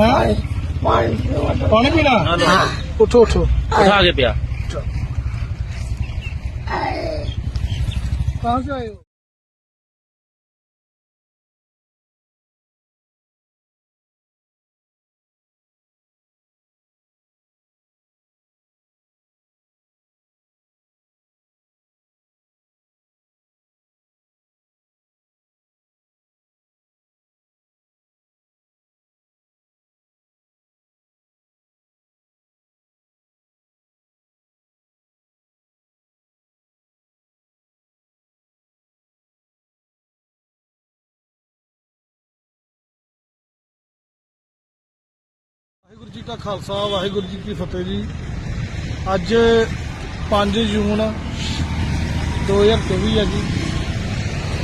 हाँ पानी पीना उठो उठो उठा के पिया कहाँ से आए हो ਵਾਹਿਗੁਰੂ ਜੀ ਕਾ ਖਾਲਸਾ, ਵਾਹਿਗੁਰੂ ਜੀ ਕੀ ਫਤਿਹ ਜੀ। ਅੱਜ 5 ਜੂਨ 2024 ਹੈ ਜੀ।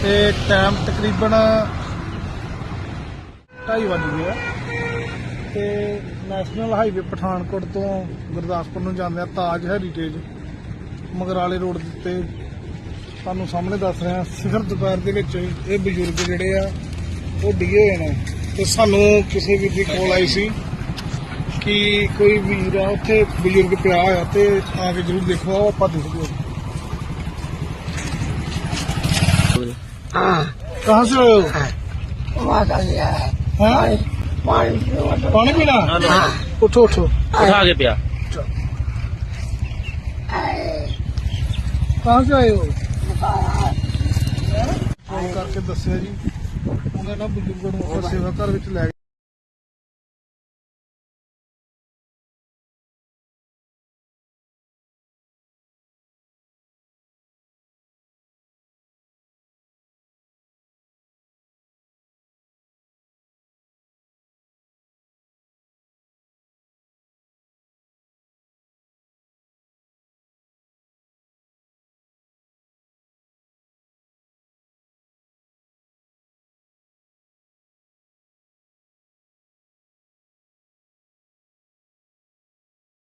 ਤੇ ਟਾਈਮ ਤਕਰੀਬਨ 2:30 ਵਜ ਗਿਆ ਤੇ ਨੈਸ਼ਨਲ ਹਾਈਵੇ ਪਠਾਨਕੋਟ ਤੋਂ ਗੁਰਦਾਸਪੁਰ ਨੂੰ ਜਾਂਦੇ ਆ ਤਾਜ ਹੈਰੀਟੇਜ ਮਗਰਾਲੇ ਰੋਡ ਦੇ ਉੱਤੇ। ਤੁਹਾਨੂੰ ਸਾਹਮਣੇ ਦੱਸ ਰਿਹਾ, ਸਿਖਰ ਦੁਪਹਿਰ ਦੇ ਵਿੱਚ ਇਹ ਬਜ਼ੁਰਗ ਜਿਹੜੇ ਆ, ਉਹ ਡਿੱਗੇ ਹੋਏ ਨੇ। ਤੇ ਸਾਨੂੰ ਕਿਸੇ ਵੀ ਦੀ ਕੋਲ ਆਈ ਸੀ। ਕਿ ਕੋਈ ਵੀਰ ਆ ਉੱਥੇ ਬਜ਼ੁਰਗ ਪਿਆ ਹੋਇਆ ਤੇ ਆ ਕੇ ਜਰੂਰ ਦੇਖੋ ਆਓ ਆਪਾਂ ਦੇਖਦੇ ਹਾਂ कहाँ से आए हो हाँ? पानी पीना उठो उठो उठा के पिया कहाँ से आए हो ਫੋਨ ਕਰਕੇ ਦੱਸਿਆ ਜੀ ਉਹਨੇ ਨਾ ਬਜ਼ੁਰਗ ਨੂੰ ਆਪਾਂ ਸੇਵਾ ਘਰ ਵਿੱਚ ਲੈ